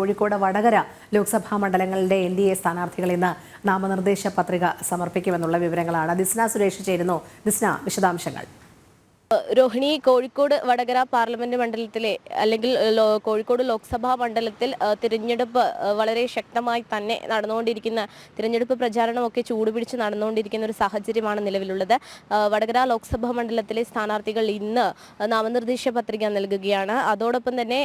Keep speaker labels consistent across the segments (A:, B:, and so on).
A: കോഴിക്കോട് വടകര ലോക്സഭാ മണ്ഡലങ്ങളിലെ N D A സ്ഥാനാർത്ഥികൾ ഇന്ന് നാമനിർദ്ദേശ പത്രിക സമർപ്പിക്കുമെന്നുള്ള വിവരങ്ങളാണ്. ദിസ്ന സുരേഷ് ചേരുന്നു. ദിസ്ന വിശദാംശങ്ങൾ.
B: രോഹിണി കോഴിക്കോട് വടകര പാർലമെന്റ് മണ്ഡലത്തിലെ അല്ലെങ്കിൽ കോഴിക്കോട് ലോക്സഭാ മണ്ഡലത്തിൽ തിരഞ്ഞെടുപ്പ് വളരെ ശക്തമായി തന്നെ നടന്നുകൊണ്ടിരിക്കുന്ന തിരഞ്ഞെടുപ്പ് പ്രചാരണമൊക്കെ ചൂടുപിടിച്ച് നടന്നുകൊണ്ടിരിക്കുന്ന ഒരു സാഹചര്യമാണ് നിലവിലുള്ളത്. വടകര ലോക്സഭാ മണ്ഡലത്തിലെ സ്ഥാനാർത്ഥികൾ ഇന്ന് നാമനിർദ്ദേശ പത്രിക നൽകുകയാണ്. അതോടൊപ്പം തന്നെ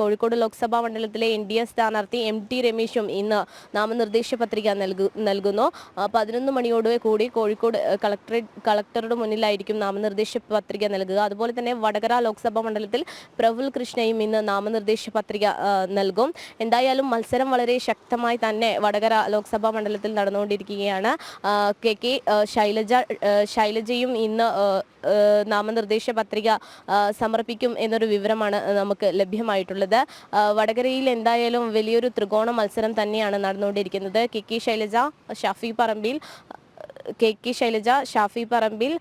B: കോഴിക്കോട് ലോക്സഭാ മണ്ഡലത്തിലെ എൻ ഡി എ സ്ഥാനാർത്ഥി എം ടി രമേശും ഇന്ന് നാമനിർദ്ദേശ പത്രിക നൽകുന്നു. പതിനൊന്ന് മണിയോടുകൂടി കോഴിക്കോട് ഏ, കളക്ടറേറ്റ് കളക്ടറുടെ മുന്നിലായിരിക്കും നാമനിർദ്ദേശ പത്രിക നൽകുക. അതുപോലെ തന്നെ വടകര ലോക്സഭാ മണ്ഡലത്തിൽ പ്രഫുൽ കൃഷ്ണയും ഇന്ന് നാമനിർദ്ദേശ പത്രിക നൽകും. എന്തായാലും മത്സരം വളരെ ശക്തമായി തന്നെ വടകര ലോക്സഭാ മണ്ഡലത്തിൽ നടന്നുകൊണ്ടിരിക്കുകയാണ്. കെ കെ ശൈലജ ശൈലജയും ഇന്ന് നാമനിർദ്ദേശ പത്രിക സമർപ്പിക്കും എന്നൊരു വിവരമാണ് നമുക്ക് ലഭ്യമായിട്ടുള്ളത്. വടകരയിൽ എന്തായാലും വലിയൊരു ത്രികോണ മത്സരം തന്നെയാണ് നടന്നുകൊണ്ടിരിക്കുന്നത്. K K Shailaja Shafi Parambil K K Shailaja Shafi Parambil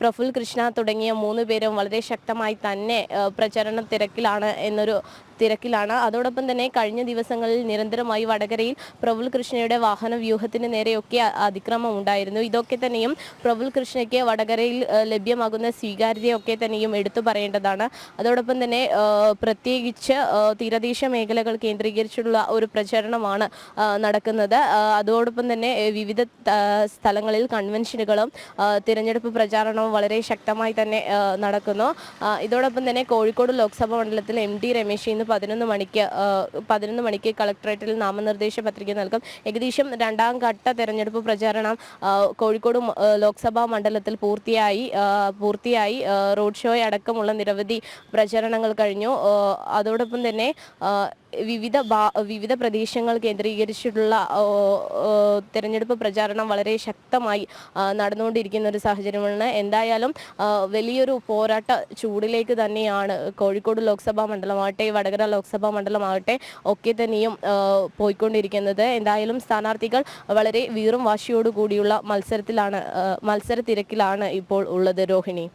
B: Praful Krishna തുടങ്ങിയ മൂന്ന് പേരും വളരെ ശക്തമായി തന്നെ പ്രചരണ തിരക്കിലാണ് എന്നൊരു തിരക്കിലാണ്. അതോടൊപ്പം തന്നെ കഴിഞ്ഞ ദിവസങ്ങളിൽ നിരന്തരമായി വടകരയിൽ പ്രഫുൽ കൃഷ്ണയുടെ വാഹന വ്യൂഹത്തിന് നേരെയൊക്കെ അതിക്രമം ഉണ്ടായിരുന്നു. ഇതൊക്കെ തന്നെയും പ്രഫുൽ കൃഷ്ണയ്ക്ക് വടകരയിൽ ലഭ്യമാകുന്ന സ്വീകാര്യതയൊക്കെ തന്നെയും എടുത്തു പറയേണ്ടതാണ്. അതോടൊപ്പം തന്നെ പ്രത്യേകിച്ച് തീരദേശ മേഖലകൾ കേന്ദ്രീകരിച്ചുള്ള ഒരു പ്രചരണമാണ് നടക്കുന്നത്. അതോടൊപ്പം തന്നെ വിവിധ സ്ഥലങ്ങളിൽ കൺവെൻഷനുകളും തിരഞ്ഞെടുപ്പ് തിരഞ്ഞെടുപ്പ് പ്രചാരണവും വളരെ ശക്തമായി തന്നെ നടക്കുന്നു. ഇതോടൊപ്പം തന്നെ കോഴിക്കോട് ലോക്സഭാ മണ്ഡലത്തിൽ എം ഡി രമേശ് ഇന്ന് പതിനൊന്ന് മണിക്ക് പതിനൊന്ന് മണിക്ക് കളക്ടറേറ്റിൽ നാമനിർദ്ദേശ പത്രിക നൽകും. ഏകദേശം രണ്ടാം ഘട്ട തെരഞ്ഞെടുപ്പ് പ്രചാരണം കോഴിക്കോട് ലോക്സഭാ മണ്ഡലത്തിൽ പൂർത്തിയായി പൂർത്തിയായി റോഡ് ഷോ അടക്കമുള്ള നിരവധി പ്രചരണങ്ങൾ കഴിഞ്ഞു. അതോടൊപ്പം തന്നെ വിവിധ വിവിധ പ്രദേശങ്ങൾ കേന്ദ്രീകരിച്ചിട്ടുള്ള തെരഞ്ഞെടുപ്പ് പ്രചാരണം വളരെ ശക്തമായി നടന്നുകൊണ്ടിരിക്കുന്ന ഒരു സാഹചര്യമാണ്. എന്തായാലും വലിയൊരു പോരാട്ട ചൂടിലേക്ക് തന്നെയാണ് കോഴിക്കോട് ലോക്സഭാ മണ്ഡലമാകട്ടെ വടകര ലോക്സഭാ മണ്ഡലമാകട്ടെ ഒക്കെ തന്നെയും പോയിക്കൊണ്ടിരിക്കുന്നത്. എന്തായാലും സ്ഥാനാർത്ഥികൾ വളരെ വീറും വാശിയോടുകൂടിയുള്ള മത്സരത്തിലാണ് മത്സരത്തിരക്കിലാണ് മത്സര തിരക്കിലാണ് ഇപ്പോൾ ഉള്ളത് രോഹിണി.